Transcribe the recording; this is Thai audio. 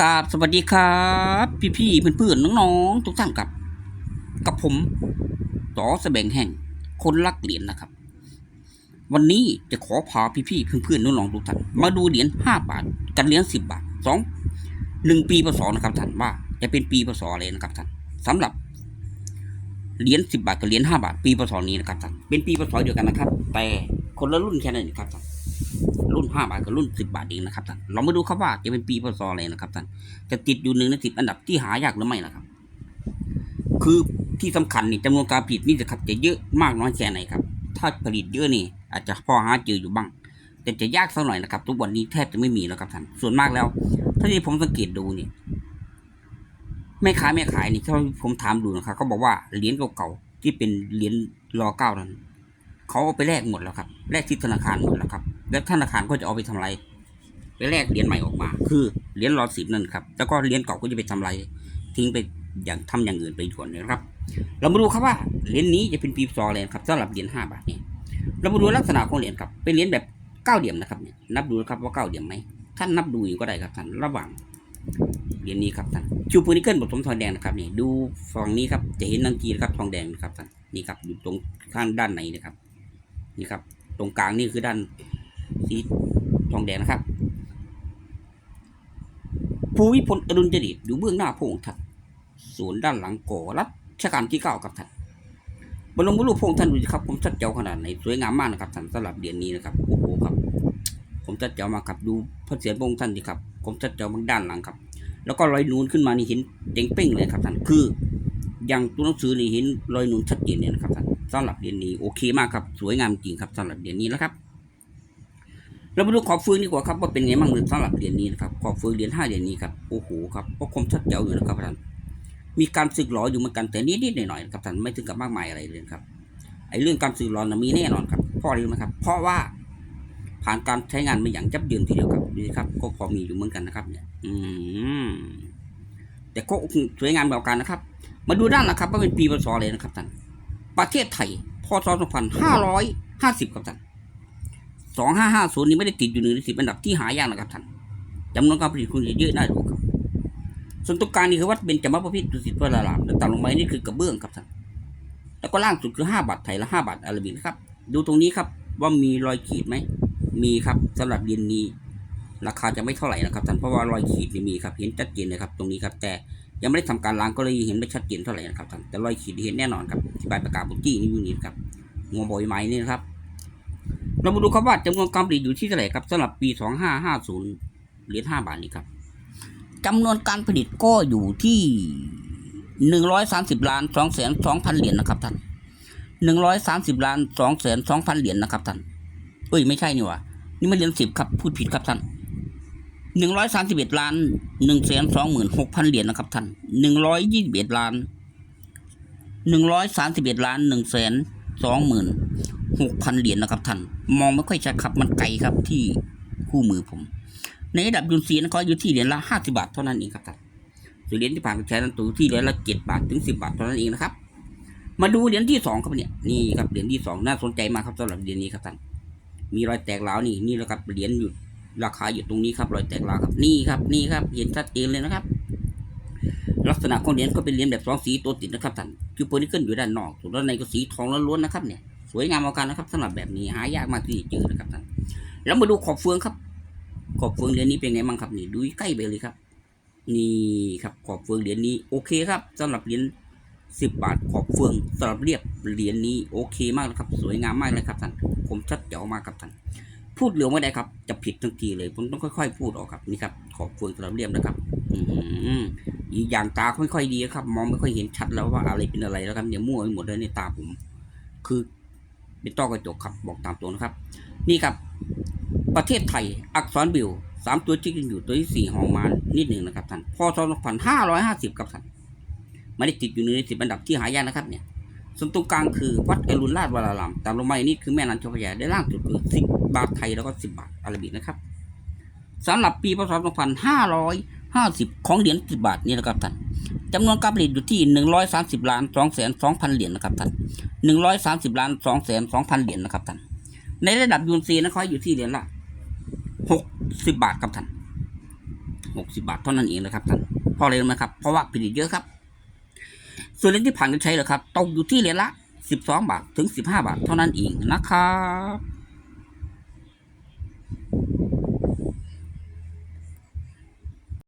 กราบสวัสดีครับ พี่ๆเพื่อนๆน้องๆทุกท่านครับกับผมต่อแสบงแห่งคนรักเหรียญนะครับ วันนี้จะขอพาพี่ๆเพื่อนๆน้องๆทุกท่านมาดูเหรียญห้าบาทกับเหรียญสิบบาทสองหนึ่งปีพศนะครับท่านว่า จะเป็นปีพศอะไรนะครับท่านสำหรับเหรียญสิบบาทกับเหรียญห้าบาท ปีพศนี้นะครับท่านเป็นปีพศเดียวกันนะครับ แต่คนละรุ่นแค่นั้นครับท่าน รุ่นห้าบาทกับรุ่นสิบาทเองนะครับท่านเรามาดูครับว่าจะเป็นปีพศอะไรนะครับท่านจะติดอยู่หนึ่งในสิบอันดับที่หายากหรือไม่นะครับ คือที่สำคัญนี่จำนวนการผลิตนี่จะครับจะเยอะมากน้อยแค่ไหนครับ ถ้าผลิตเยอะนี่ อาจจะพอหาเจออยู่บ้าง แต่จะยากสักหน่อยนะครับ ทุกวันนี้แทบจะไม่มีแล้วครับท่านส่วนมากแล้ว ถ้าที่ผมสังเกตดูนี่แม่ค้าแม่ขายนี่ถ้าผมถามดูนะครับเขาบอกว่าเหรียญเก่าๆที่เป็นเหรียญรอเก้านั้นเขาเอาไปแลกหมดแล้วครับแลกที่ธนาคารหมดแล้วครับ แล้วธนาคารก็จะเอาไปทำไรไปแลกเหรียญใหม่ออกมา คือเหรียญรอสิบนั่นครับแล้วก็เหรียญเก่าก็จะไปทำไรทิ้งไปอย่างทำอย่างอื่นไปด่วนนะครับ เรามาดูครับว่าเหรียญนี้จะเป็นปีพศอะไรครับสำหรับเหรียญห้าบาทเนี่ยเรามาดูลักษณะของเหรียญครับเป็นเหรียญแบบเก้าเหลี่ยมนะครับเนี่ยนับดูนะครับว่าเก้าเหลี่ยมไหมท่านนับดูอยู่ก็ได้ครับท่านระหว่างเหรียญนี้ครับท่านชูปูนิเกิลผสมทองแดงนะครับนี่ดูฝั่งนี้ครับจะเห็นนังกีนะครับทองแดงนะครับท่านนี่ครับอยู่ตรงข้างด้านในนะครับนี่ครับ ตรงกลางนี่คือด้าน สีทองแดงนะครับ ภูวิพลอดุลยเดชอยู่เบื้องหน้าพระองค์ท่านส่วนด้านหลังก่อรัชกาลที่เก้าครับท่านบรมรูปพระองค์ท่านดูสิครับผมชัดเจาขนาดไหนสวยงามมากนะครับท่านสำหรับเหรียญนี้นะครับโอ้โหครับ ผมชัดเจามาครับดูพระเศียรพระองค์ท่านดิครับผมชัดเจามากด้านหลังครับ แล้วก็รอยนูนขึ้นมานี่เห็นเจ๋งเป้งเลยครับท่านคืออย่างตัวหนังสือนี่เห็นรอยนูนชัดเจนเลยนะครับท่านสำหรับเหรียญนี้โอเคมากครับสวยงามจริงครับสำหรับเหรียญนี้นะครับ เรามาดูขอบฟืนดีกว่าครับว่าเป็นไงบ้างสำหรับเหรียญนี้นะครับขอบฟืนเหรียญห้าเหรียญนี้ครับโอ้โหครับก็คมชัดเจ๋วอยู่นะครับท่านมีการสึกหรออยู่เหมือนกันแต่นิดๆหน่อยๆครับท่านไม่ถึงกับมากมายอะไรเลยครับไอ้เรื่องการสึกหรอนะมีแน่นอนครับเพราะอะไรรู้ไหมครับ เพราะว่าผ่านการใช้งานมาอย่างจับยืนทีเดียวครับนี่ครับ ก็พอมีอยู่เหมือนกันนะครับ เนี่ย อืมแต่ก็สวยงามแบบกันนะครับ มาดูด้านหลังครับว่าเป็นปีพศอะไรนะครับท่านประเทศไทยพศ2550ครับท่าน สองห้าห้าศูนย์นี้ไม่ได้ติดอยู่หนึ่งในสิบอันดับที่หายากนะครับท่านจำนวนการผลิตคุณเยอะน่าดูครับส่วนตรงกลางนี่คือวัดเป็นจำมาประเภทดุสิตวรารามแล้วต่ำลงไปนี่คือกระเบื้องครับท่านแล้วก็ล่างสุดคือห้าบาทไทยและห้าบาทอาราบิกนครับ ดูตรงนี้ครับว่ามีรอยขีดไหมมีครับสำหรับเรีนนี้ ราคาจะไม่เท่าไหร่นะครับท่านเพราะว่ารอยขีดนี่มีครับเห็นชัดเจนเลยครับ ตรงนี้ครับ แต่ยังไม่ได้ทำการล้างก็เลยเห็นไม่ชัดเจนเท่าไหร่นะครับท่านแต่รอยขีดเห็นแน่นอนครับที่ใบประกาศบุจี้นี่อยู่นี่ครับหัวบอยไม้นี่นะครับ เรามาดูครับว่าจำนวนการผลิตอยู่ที่เท่าไหร่ครับสำหรับปี 2550 เหรียญ5บาทนี้ครับจำนวนการผลิตก็อยู่ที่ 130ล้าน2แสน2พันเหรียญนะครับท่าน130ล้าน2แสน2พันเหรียญนะครับท่านเอ้ยไม่ใช่นี่ว่านี่มันเหรียญ10ครับพูดผิดครับท่าน131ล้าน1แสน26พันเหรียญนะครับท่าน121ล้าน131ล้าน1แสน20,000 หกพันเหรียญนะครับท่าน มองไม่ค่อยชัดครับมันไกลครับที่คู่มือผม ในระดับยุนซีนะก็อยู่ที่เหรียญละห้าสิบาทเท่านั้นเองครับท่านส่วนเหรียญที่ผ่านการใช้นั้นตัวที่เหรียญละเจ็ดบาทถึงสิบาทเท่านั้นเองนะครับ มาดูเหรียญที่สองครับเนี่ยนี่ครับเหรียญที่สองน่าสนใจมากครับสำหรับเหรียญนี้ครับท่านมีรอยแตกร้าวนี่นี่แหละครับเหรียญอยู่ราคาอยู่ตรงนี้ครับรอยแตกร้าวครับนี่ครับนี่ครับเห็นชัดเจนเลยนะครับ ลักษณะของเหรียญก็เป็นเหรียญแบบสองสีตัวติดนะครับท่านคือโพนิเกิลอยู่ด้านนอกส่วนด้านในก็สีทองล้วนๆนะครับเนี่ย สวยงามเอากันนะครับสำหรับแบบนี้หายากมากที่จะเจอนะครับท่านแล้วมาดูขอบเฟืองครับ ขอบเฟืองเหรียญนี้เป็นไงบ้างครับนี่ดูใกล้ไปเลยครับ นี่ครับขอบเฟืองเหรียญนี้โอเคครับสำหรับเหรียญสิบบาทขอบเฟืองสำหรับเรียบเหรียญนี้โอเคมากนะครับ สวยงามมากเลยครับท่านผมชัดเจ๋วมากครับท่านพูดเร็วไม่ได้ครับ จะผิดทันทีเลยผมต้องค่อย ๆ พูดออกครับนี่ครับขอบเฟืองสำหรับเรียบนะครับ อืมอีกอย่างตาไม่ค่อยดีครับ มองไม่ค่อยเห็นชัดแล้วว่าอะไรเป็นอะไรแล้วครับเนี่ยมั่วไปหมดเลยในตาผม คือ เป็นต้อกระจกครับบอกตามตัวนะครับ นี่ครับ ประเทศไทยอักษรบิวสามตัวจิ๊กยังอยู่ตัวที่สี่หองมานนิดหนึ่งนะครับท่านพศสองพันห้าร้อยห้าสิบครับท่านไม่ได้ติดอยู่ในสิบอันดับที่หายากนะครับเนี่ยส่วนตรงกลางคือวัดเอรุณราชวรารามตามลงมาอีกนี่คือแม่นันทพยาได้ล่างสุดคือสิบบาทไทยแล้วก็สิบบาทอาราบิกนะครับสำหรับปีพศสองพันห้าร้อยห้าสิบของเหรียญสิบบาทนี่นะครับท่าน จำนวนการผลิตอยู่ที่หนึ่งร้อยสามสิบล้านสองแสนสองพันเหรียญนะครับท่านหนึ่งร้อยสามสิบล้านสองแสนสองพันเหรียญนะครับท่าน ในระดับยูนซีนะครับอยู่ที่เหรียญละหกสิบาทครับท่านหกสิบาทเท่านั้นเองนะครับท่านเพราะอะไรรู้ไหมครับ เพราะว่าผลิตเยอะครับ ส่วนเหรียญที่ผ่านการใช้เหรอครับตกอยู่ที่เหรียญละสิบาทถึงสิบห้าบาทเท่านั้นเองนะครับ